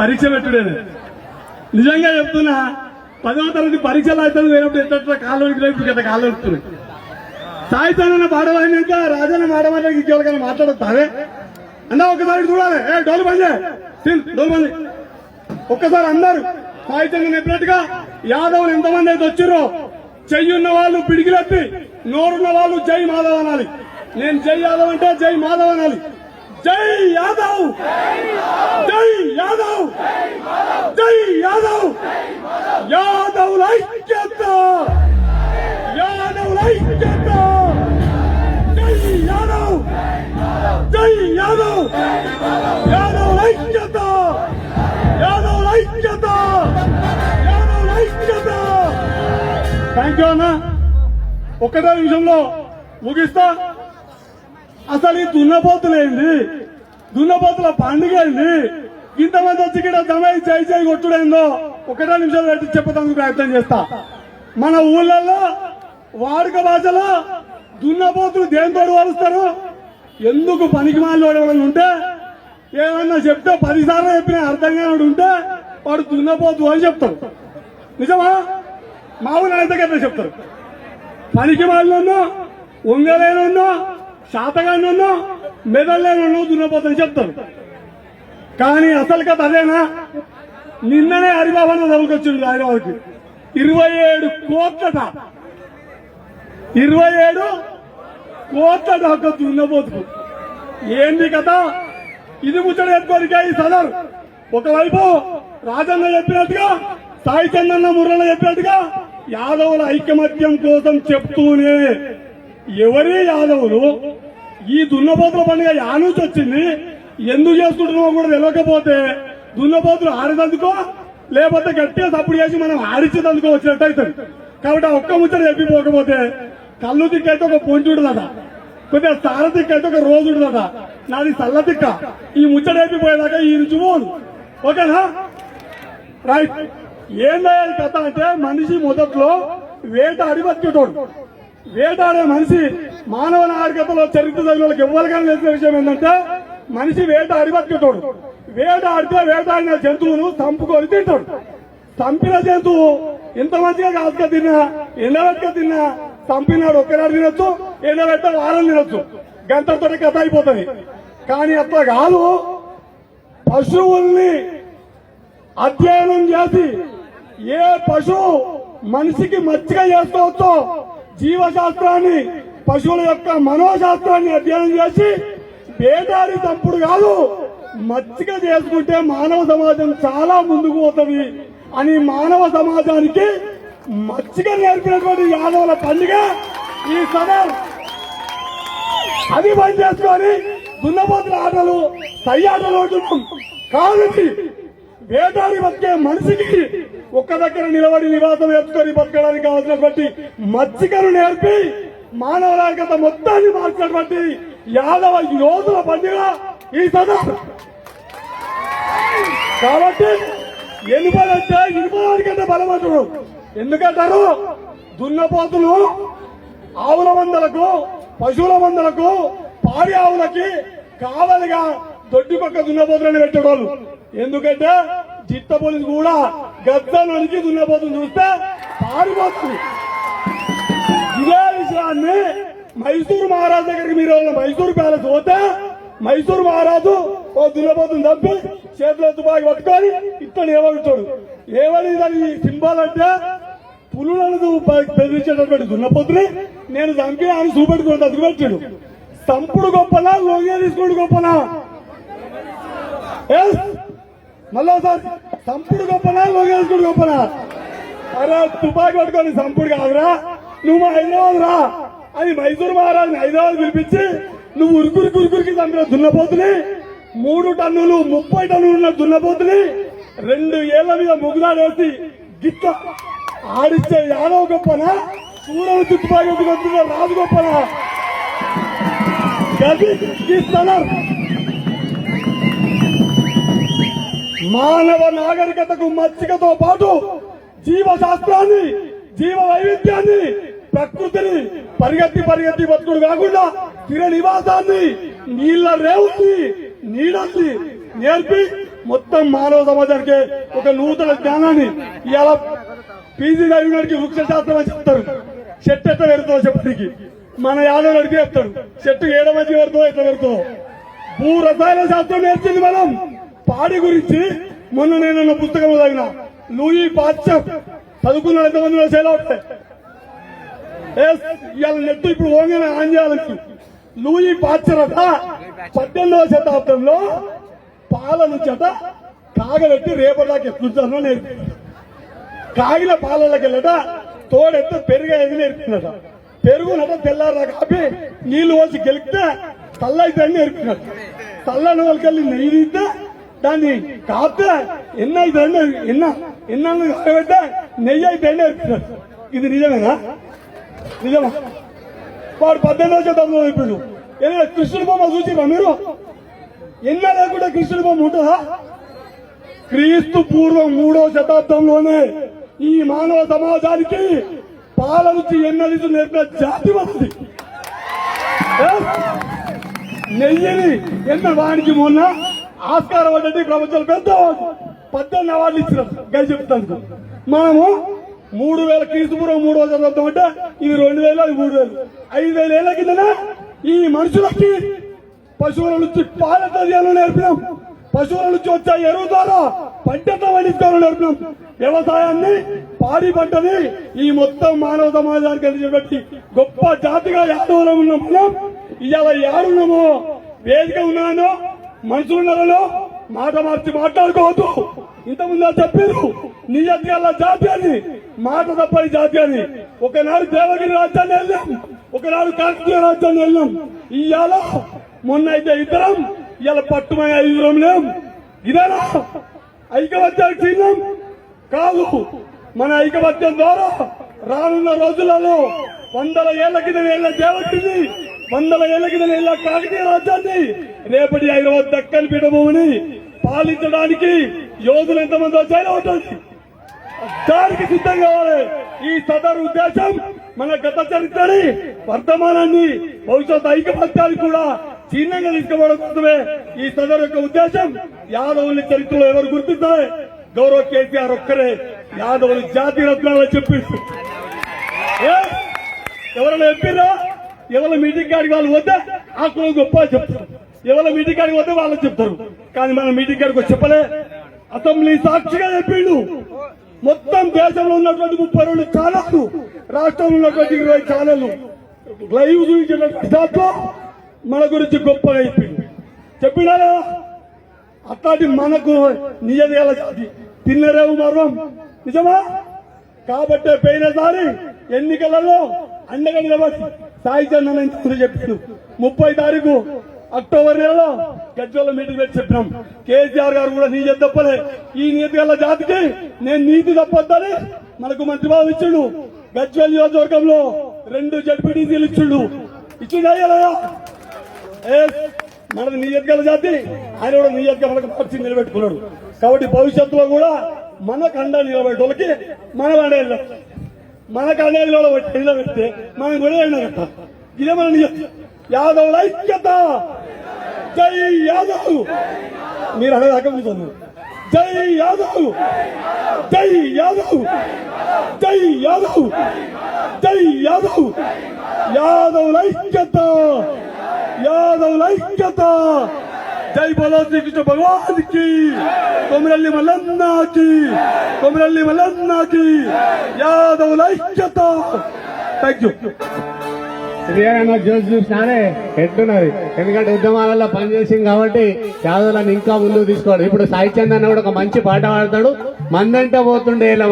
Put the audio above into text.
పరీక్ష పెట్టుడేది. నిజంగా చెప్తున్నా పదవ తరగతి పరీక్షలు అయితే వేరేప్పుడు ఎంత కాళ్ళు ఇప్పుడు గత కాళ్ళు వస్తున్నాయి సాయితానన్న పాడవాడినాక రాజన్న మాడవాడినాక ఇంకెవరికైనా మాట్లాడతావే అన్నా ఒకసారి చూడాలి. ఏ డోలు బంద్ డోలు బంద్ ఒక్కసారి అందరు సాహిత్యంగా చెప్పినట్టుగా యాదవులు ఎంతమంది అయితే వచ్చిర్రో చెయ్యి ఉన్న వాళ్ళు పిడికిలెత్తి నోరున్న వాళ్ళు జై మాధవ్ అనాలి. నేను జై యాదవ్ అంటే జై మాధవ్ అనాలి. జై యాదవ్! జై యాదవ్! జై యాదవ్! యాదవ్ ఐక్యత! యాదవ్ ఐక్యత! జై యాదవ్! జై యాదవ్! యాదవ్ ఐక్యత! యాదవ్ ఐక్యత! యాదవ్ ఐక్యత! థ్యాంక్ యూ అన్న. ఒకటే నిమిషంలో ముగిస్తా. అసలు ఈ దున్నపోతులేంది దున్నపోతుల పండుగ ఏంది ఇంతమంది వచ్చి ఇక్కడ జమై చేయి చేయి కొట్టుడేందో ఒకటే నిమిషాలు పెట్టి చెప్పడానికి ప్రయత్నం చేస్తా. మన ఊళ్ళల్లో వాడుక భాషలో దున్నపోతులు దేంతో వాడుస్తారు ఎందుకు పనికి మాలు వాడేవాళ్ళు ఉంటే ఏమన్నా చెప్తే పదిసార్లు చెప్పిన అర్థం ఉంటే వాడు దున్నపోతు అని చెప్తారు నిజమా? మా ఊళ్ళో అయితే కదా చెప్తారు. పనికి మాలినో ఉంగలేనో శాతగానో మెదళ్ళేనో దున్నపోతని చెప్తారు కానీ అసలు కథ అదేనా? నిన్ననే హరిబాబన్న తగులుకొచ్చిండు హైదరాబాద్కి. ఇరవై ఏడు కోట్లట ఇరవై ఏడు కోట్లట ఒక దున్నపోతుకు ఏంది కథ? ఇది ముచ్చట ఎత్తుకోరిక ఈ సదర్. ఒకవైపు రాజన్న చెప్పినట్టుగా సాయి చందన్న మురళ చెప్పినట్టుగా యాదవుల ఐకమత్యం కోసం చెప్తూనే ఎవరి యాదవులు ఈ దున్నపోతుల పండుగ యానూచి వచ్చింది? ఎందుకు చేసుకుంటున్నామో కూడా తెలియకపోతే దున్నపోతులు ఆడినందుకో లేకపోతే గట్టిగా తప్పుడు చేసి మనం ఆడిచ్చేదందుకో వచ్చినట్టు అవుతుంది. కాబట్టి ఆ ఒక్క ముచ్చట చెప్పిపోకపోతే కళ్ళు దిక్కైతే ఒక పొంచుడుదట కొద్దిగా సార దిక్కైతే ఒక రోజుడుదట నాది సల్ల దిక్క ఈ ముచ్చట అయిపోయేదాకా ఈ నుంచి పోదు ఓకేనా? రైట్ ఏం చేయాలి కథ అంటే మనిషి మొదట్లో వేటాడి బతికేటోడు. వేటాడే మనిషి మానవ నాగరికతలో చరిత్ర చదివిన వాళ్ళకి ఎవరికైనా తెలిసిన విషయం ఏంటంటే మనిషి వేటాడి వేట వేటాడితే వేటాడిన జంతువును చంపుకొని తింటాడు. చంపిన జంతువు ఇంత మంచిగా కాసుక తిన్నా ఎండబెట్టుక తిన్నా చంపినాడు ఒక్కనాడు తినొచ్చు ఎండబెట్ట వారం తినొచ్చు. గంటతో కథ అయిపోతుంది. కానీ అట్లా కాదు. పశువుల్ని అధ్యయనం చేసి ఏ పశువు మనిషికి మచ్చిగా చేసుకోవచ్చో జీవశాస్త్రాన్ని పశువుల యొక్క మనోశాస్త్రాన్ని అధ్యయనం చేసి పేదారి తప్పుడు కాదు మచ్చిక చేసుకుంటే మానవ సమాజం చాలా ముందుకు పోతుంది అని మానవ సమాజానికి మచ్చిక నేర్పినటువంటి యాదవుల పండుగ ఈ సదర్ అది పని చేసుకొని దున్నపోతుల ఆటలు సయ్యాటలు కాదు వేటాడి బతికే మనిషికి ఒక్క దగ్గర నిలబడి నివాసం ఎత్తుకొని బతకడానికి కావాల్సినటువంటి మత్స్యకను నేర్పి మానవ నాయకత మొత్తాన్ని మార్చినటువంటి యాదవ యోధుల పండుగ ఈ సందర్భం కాబట్టి ఎనుపదంటే ఇనుపదానికంటే బలమంటారు ఎందుకంటారు? దున్నపోతులు ఆవుల మందలకు పశువుల మందలకు పాడి ఆవులకి కావలిగా దొడ్డి పక్క దున్నపోతులను పెట్టేవాళ్ళు ఎందుకంటే చిత్త పోలీసు కూడా గద్దలోనికి దున్నపోతుంది చూస్తే పారిపోతుంది. ఇదే విషయాన్ని మైసూరు మహారాజు దగ్గరికి మీరు వాళ్ళ మైసూరు ప్యాలెస్ పోతే మైసూరు మహారాజు ఓ దున్నపోతుంది తప్పి చేతిలో తుపాకి పట్టుకొని ఇతను ఏమడుతాడు ఏమని దాని సింబల్ అంటే పులులను బెదిరించేటటువంటి దున్నపోతుని నేను చంపిన అని చూపెట్టుకుని అందుకు పెట్టాడు సంపుడు గొప్పనా లోగే తీసుకుడు గొప్పనా? ఎస్ మళ్ళా సార్ సంపుడు గొప్పనా లోగే గొప్పనా అరే తుపాకి పట్టుకొని సంపుడు కాదురా నువ్వు మా హైదరాబాద్ రా అని మైసూరు మహారాజుని హైదరాబాద్ పిలిపించి నువ్వు ఉరుకురు ఉరుకురికి చంపిన దున్నపోతుని మూడు టన్నులు ముప్పై టన్నులు ఉన్న దున్నపోతుని రెండు ఏళ్ళ మీద ముగ్గులాడేసి గిట్ట ఆడిచ్చే యాదవ్ గొప్పనా? సూర్యుడు చుట్టుపాకి వస్తున్న రాజు గొప్పనా? గది ఇస్తున్నారు మానవ నాగరికతకు మచ్చికతో పాటు జీవశాస్త్రాన్ని జీవ వైవిధ్యాన్ని ప్రకృతిని పరిగెత్తి పరిగెత్తి బతుకుడు కాకుండా స్థిర నివాసాన్ని నీళ్ళ రేవుని నీడల్ని నేర్పి మొత్తం మానవ సమాజానికి ఒక నూతన జ్ఞానాన్ని ఇలా పీజీ చదివినడికి వృక్ష శాస్త్రం అని చెప్తారు. చెట్టు ఎట్లా పెడుతుందో చెప్పడానికి మన యాదవ్ అడిగి చెప్తాడు. చెట్టు ఏడ మంచి పెడుతుందో ఎట్లా పెడుతుందో భూ రసాయన శాస్త్రం నేర్చింది మనం. పాడి గురించి మొన్న నేను పుస్తకం చదివిన. లూయి పాశ్చర్ చదువుకున్న ఎంతమంది సేల్ అవుతాయి. ఇవాళ నెట్ ఇప్పుడు ఓంగనే ఆన్ చేయాలని లూయి పాచరట పద్దెనిమిదవ శతాబ్దంలో పాలను చెట కాగబెట్టి రేపటిదాకా ఎత్తుంటానో నేర్పించారు కాగిన పాలలోకి వెళ్ళట తోడెత్త పెరుగేది నేర్పినట పెరుగునట తెల్లారా కాపి నీళ్ళు పోసి గెలిపితే అయితే నేర్పినట్టు తల్లని వాళ్ళకెళ్ళి నెయ్యి తీస్తే దాన్ని కాపితే ఎన్న అయితే ఎన్న ఎన్న కాబట్టే నెయ్యి అయితే ఇది నిజమేనా? నిజమా? వాడు పద్దెనిమిది శతాబ్దంలో ఇప్పుడు ఏదైనా కృష్ణుడి బొమ్మ చూసిరా మీరు? ఎన్న లేకుండా కృష్ణుడి బొమ్మ ఉంటుందా? క్రీస్తు పూర్వం మూడో శతాబ్దంలోనే ఈ మానవ సమాజానికి పాల నుంచి ఎన్నది నేర్పిన జాతి మనది నెయ్యిని ఎన్న వానికి మొన్న? ఆస్కారం అంటే ప్రపంచంలో పెద్ద పద్దెనిమిది అవార్డులు ఇచ్చినారు గది చెప్తాను మనము మూడు వేల క్రీస్తుపురం మూడో శతాబ్దం అంటే ఇది రెండు వేలు అది మూడు వేలు. ఐదు వేల ఏళ్ళ కింద ఈ మనుషులకి పశువుల నుంచి పాల దర్యాలు నేర్పినాం. పశువుల నుంచి వచ్చే ఎరువు ద్వారా పంటతో పండించుకోవాలని నేర్పినాం. వ్యవసాయాన్ని పాడి పంటని ఈ మొత్తం మానవ సమాజానికి అందించబట్టి గొప్ప జాతిగా యాదవులం ఉన్నాం మనం ఇవాళ యాడున్నామో వేదిక ఉన్నానో మనుషులున్నారో మాట మార్చి మాట్లాడుకోవద్దు. ఇంతకుముందు వాళ్ళు చెప్పారు నిజాల జాతి అని మాట తప్పని జాతి అని ఒకనాడు దేవగిరి రాజ్యాన్ని వెళ్ళాం ఒకనాడు కాకతీయ రాజ్యాన్ని వెళ్ళాం. ఇవాళ మొన్న అయితే ఇద్దరం ఇవాళ పట్టుమని ఐదుగురం లేం. ఇదేనా? ఐకమత్యానికి చిహ్నం? కాదు. మన ఐకమత్యం ద్వారా రానున్న రోజులలో వందల ఏళ్ళ కింద ఏళ్ళ దేవతిని వందల ఏళ్ళ కింద ఏళ్ళ కాకతీయ రాజ్యాన్ని రేపటి హైదరాబాద్ దక్కన్ పీఠభూమిని పాలించడానికి యోధులు ఎంతమంది వచ్చారో ఉంటుంది దానికి సిద్ధం కావాలి. ఈ సదరు ఉద్దేశం మన గత చరిత్రని వర్తమానాన్ని భవిష్యత్ ఐకమత్యాన్ని కూడా చిహ్నంగా తీసుకోవడం కోసమే ఈ సదరు యొక్క ఉద్దేశం యాదవుని చరిత్రలో ఎవరు గుర్తించాలి గౌరవ కేసీఆర్ ఒక్కరే. యాదవులు జాతి రత్నాలని చెప్పిండు ఎవరైనా ఎంపీరా ఎవరి మీటింగ్ కాడికి వాళ్ళు వద్దా? అక్కడ గొప్ప చెప్తారు. ఎవరి మీటింగ్ కాడికి పోతే వాళ్ళు చెప్తారు. కానీ మన మీటింగ్ కాడికి చెప్పలే. అసెంబ్లీ సాక్షిగా చెప్పిండు. మొత్తం దేశంలో ఉన్నటువంటి ముప్పై రెండు ఛానళ్ళు రాష్ట్రంలో ఉన్నటువంటి ఇరవై ఛానళ్ళు లైవ్ చూపించినటువంటి దాంట్లో మన గురించి గొప్పగా చెప్పిండు. చెప్పినా అట్లాంటి మనకు నిజదేల జాతి. తిన్నరేవు మర్వం నిజమా? కాబట్టే పోయినసారి ఎన్నికలలో అండగా నిలబడి సాయి చందన్ ఇంతకుముందు చెప్పాడు ముప్పై తారీఖు అక్టోబర్ నెలలో గజ్వల్ల మీటింగ్ పెట్టి చెప్పినాం. కేసీఆర్ గారు కూడా నీతి తప్పలే. ఈ నీతి గల జాతికి నేను నీతి తప్పొద్దని మనకు మంత్రి బాబు ఇచ్చిండు. గజ్వల్ నియోజకవర్గంలో రెండు జడ్పీటీసీలు ఇచ్చిండు. ఇచ్చిండు అయ్యా మనది నియత్ జాతి. ఆయన కూడా నియోజకవర్గ మనకు మార్చి నిలబెట్టుకున్నాడు. కాబట్టి భవిష్యత్తులో కూడా మన కండ నిలబెట్టోళ్ళకి మన వాడే మన కండ నిలబెట్టి నిలబెడితే మనం కూడా అయినా ఇదే మన నియత్ యాదవ్ ఐక్యత! జై యాదవ్! మీరు అనేది అక్కడుంటుంది జై యాదవ్! జై యాదవ్! జై యాదవ్! జై యాదవ్! యాదవ్ ఐక్యత! యాదవ్ ఐక్యత! జై బలో శ్రీకృష్ణ భగవాన్కి కొమరల్లి మల్లన్నకి. కొమరల్లి మల్లన్న యాదవుల ఐక్యత థ్యాంక్ యూ శ్రీరంగ ఎట్టున్నది ఎందుకంటే ఉద్యమాలలో పనిచేసింది కాబట్టి యాదవులను ఇంకా ముందుకు తీసుకోవాలి. ఇప్పుడు సాయి చంద్ అన్న కూడా ఒక మంచి పాట పాడతాడు. మందంటే పోతుండే ఇలా